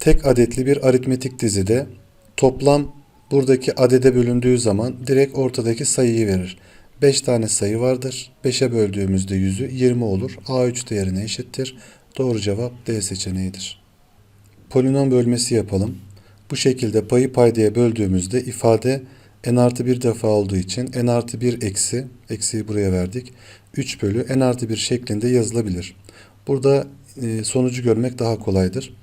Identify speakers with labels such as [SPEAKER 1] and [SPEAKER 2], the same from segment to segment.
[SPEAKER 1] tek adetli bir aritmetik dizide toplam buradaki adede bölündüğü zaman direkt ortadaki sayıyı verir. 5 tane sayı vardır. 5'e böldüğümüzde yüzü 20 olur. A3 değerine eşittir. Doğru cevap D seçeneğidir. Polinom bölmesi yapalım. Bu şekilde payı paydaya böldüğümüzde ifade n artı 1 defa olduğu için n artı 1 eksi, eksiyi buraya verdik. 3 bölü n artı 1 şeklinde yazılabilir. Burada e, sonucu görmek daha kolaydır.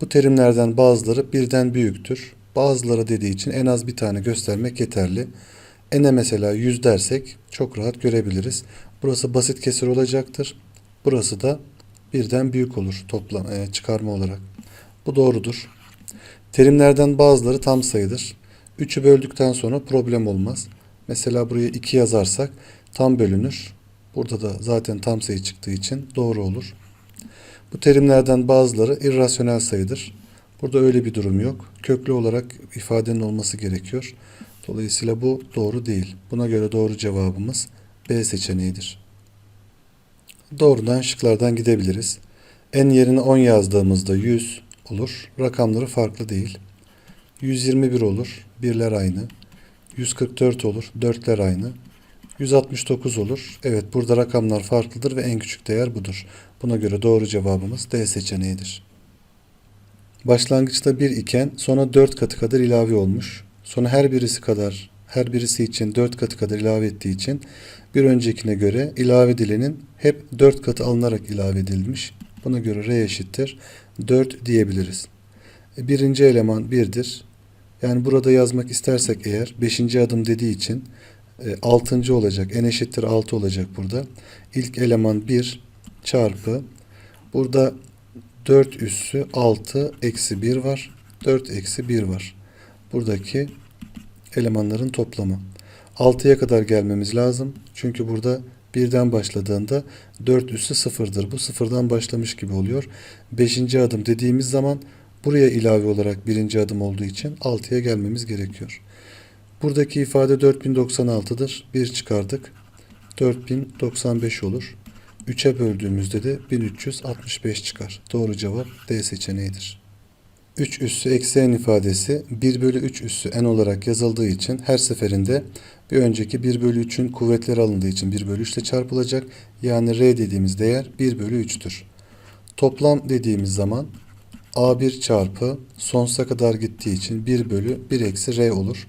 [SPEAKER 1] Bu terimlerden bazıları birden büyüktür. Bazıları dediği için en az bir tane göstermek yeterli. N'e mesela 100 dersek çok rahat görebiliriz. Burası basit kesir olacaktır. Burası da birden büyük olur toplam e, çıkarma olarak. Bu doğrudur. Terimlerden bazıları tam sayıdır. 3'ü böldükten sonra problem olmaz. Mesela buraya 2 yazarsak tam bölünür. Burada da zaten tam sayı çıktığı için doğru olur. Bu terimlerden bazıları irrasyonel sayıdır. Burada öyle bir durum yok. Köklü olarak ifadenin olması gerekiyor. Dolayısıyla bu doğru değil. Buna göre doğru cevabımız B seçeneğidir. Doğrudan şıklardan gidebiliriz. N yerine 10 yazdığımızda 100 olur. Rakamları farklı değil. 121 olur. Birler aynı. 144 olur. Dörtler aynı. 169 olur. Evet burada rakamlar farklıdır ve en küçük değer budur. Buna göre doğru cevabımız D seçeneğidir. Başlangıçta 1 iken sonra 4 katı kadar ilave olmuş. Sonra her birisi kadar her birisi için 4 katı kadar ilave ettiği için bir öncekine göre ilave dilinin hep 4 katı alınarak ilave edilmiş. Buna göre R eşittir 4 diyebiliriz. Birinci eleman 1'dir. Yani burada yazmak istersek eğer 5. adım dediği için 6. olacak. N eşittir 6 olacak burada. İlk eleman 1 çarpı burada 4 üssü 6 eksi 1 var. 4 eksi 1 var. Buradaki elemanların toplamı. 6'ya kadar gelmemiz lazım. Çünkü burada birden başladığında 4 üssü sıfırdır. Bu sıfırdan başlamış gibi oluyor. 5. adım dediğimiz zaman buraya ilave olarak birinci adım olduğu için 6'ya gelmemiz gerekiyor. Buradaki ifade 4096'dır. 1 çıkardık. 4095 olur. 3'e böldüğümüzde de 1365 çıkar. Doğru cevap D seçeneğidir. 3 üssü eksi n ifadesi 1 bölü 3 üssü n olarak yazıldığı için her seferinde bir önceki 1 bölü 3'ün kuvvetleri alındığı için 1 bölü 3 ile çarpılacak. Yani r dediğimiz değer 1 bölü 3'tür. Toplam dediğimiz zaman a1 çarpı sonsuza kadar gittiği için 1 bölü 1 eksi r olur.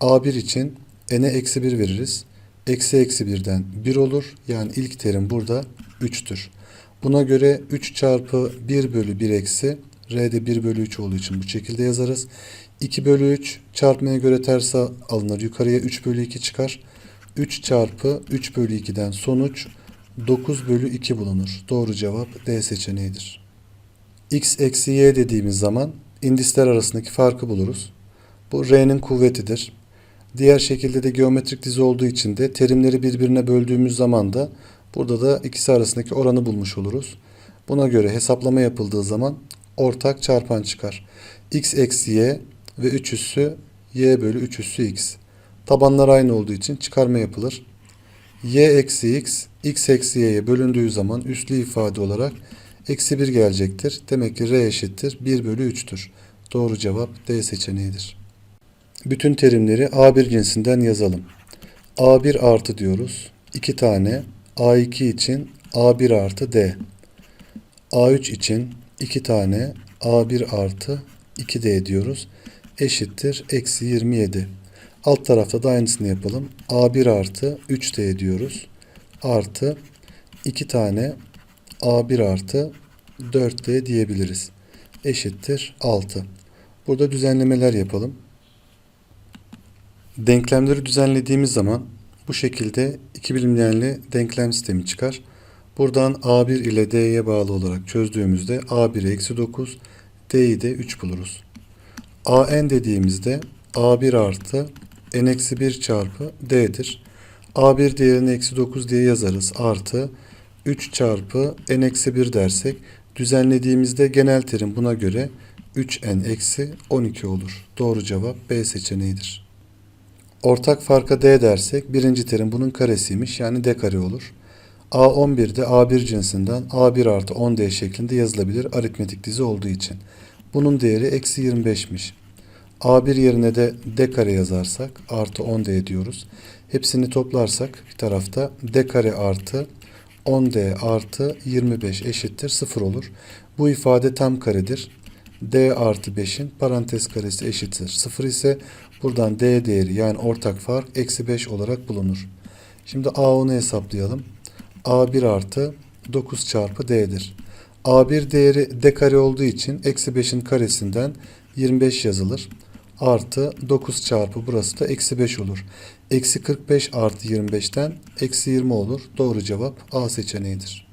[SPEAKER 1] A1 için n'e eksi 1 veririz. Eksi eksi 1'den 1 olur. Yani ilk terim burada 3'tür. Buna göre 3 çarpı 1 bölü 1 eksi R'de 1 bölü 3 olduğu için bu şekilde yazarız. 2 bölü 3 çarpmaya göre ters alınır. Yukarıya 3 bölü 2 çıkar. 3 çarpı 3 bölü 2'den sonuç 9 bölü 2 bulunur. Doğru cevap D seçeneğidir. X eksi Y dediğimiz zaman indisler arasındaki farkı buluruz. Bu R'nin kuvvetidir. Diğer şekilde de geometrik dizi olduğu için de terimleri birbirine böldüğümüz zaman da burada da ikisi arasındaki oranı bulmuş oluruz. Buna göre hesaplama yapıldığı zaman ortak çarpan çıkar. x eksi y ve 3 üssü y bölü 3 üssü x. Tabanlar aynı olduğu için çıkarma yapılır. y eksi x, x eksi y'ye bölündüğü zaman üslü ifade olarak eksi 1 gelecektir. Demek ki r eşittir 1 bölü 3'tür. Doğru cevap D seçeneğidir. Bütün terimleri A1 cinsinden yazalım. A1 artı diyoruz. 2 tane. A2 için A1 artı D. A3 için 2 tane A1 artı 2D diyoruz. Eşittir. Eksi 27. Alt tarafta da aynısını yapalım. A1 artı 3D diyoruz. Artı 2 tane A1 artı 4D diyebiliriz. Eşittir 6. Burada düzenlemeler yapalım. Denklemleri düzenlediğimiz zaman bu şekilde iki bilinmeyenli denklem sistemi çıkar. Buradan A1 ile D'ye bağlı olarak çözdüğümüzde A1 eksi 9, D'yi de 3 buluruz. AN dediğimizde A1 artı N eksi 1 çarpı D'dir. A1 değerini eksi 9 diye yazarız. Artı 3 çarpı N eksi 1 dersek düzenlediğimizde genel terim buna göre 3N eksi 12 olur. Doğru cevap B seçeneğidir. Ortak farka D dersek birinci terim bunun karesiymiş yani D kare olur. A11'de A1 cinsinden A1 artı 10D şeklinde yazılabilir aritmetik dizi olduğu için. Bunun değeri eksi 25'miş. A1 yerine de d kare yazarsak artı 10d diyoruz. Hepsini toplarsak bir tarafta d kare artı 10d artı 25 eşittir 0 olur. Bu ifade tam karedir. D artı 5'in parantez karesi eşittir 0 ise buradan d değeri yani ortak fark eksi 5 olarak bulunur. Şimdi A10'u hesaplayalım. A1 artı 9 çarpı D'dir. A1 değeri D kare olduğu için eksi 5'in karesinden 25 yazılır. Artı 9 çarpı burası da eksi 5 olur. Eksi 45 artı 25'ten eksi 20 olur. Doğru cevap A seçeneğidir.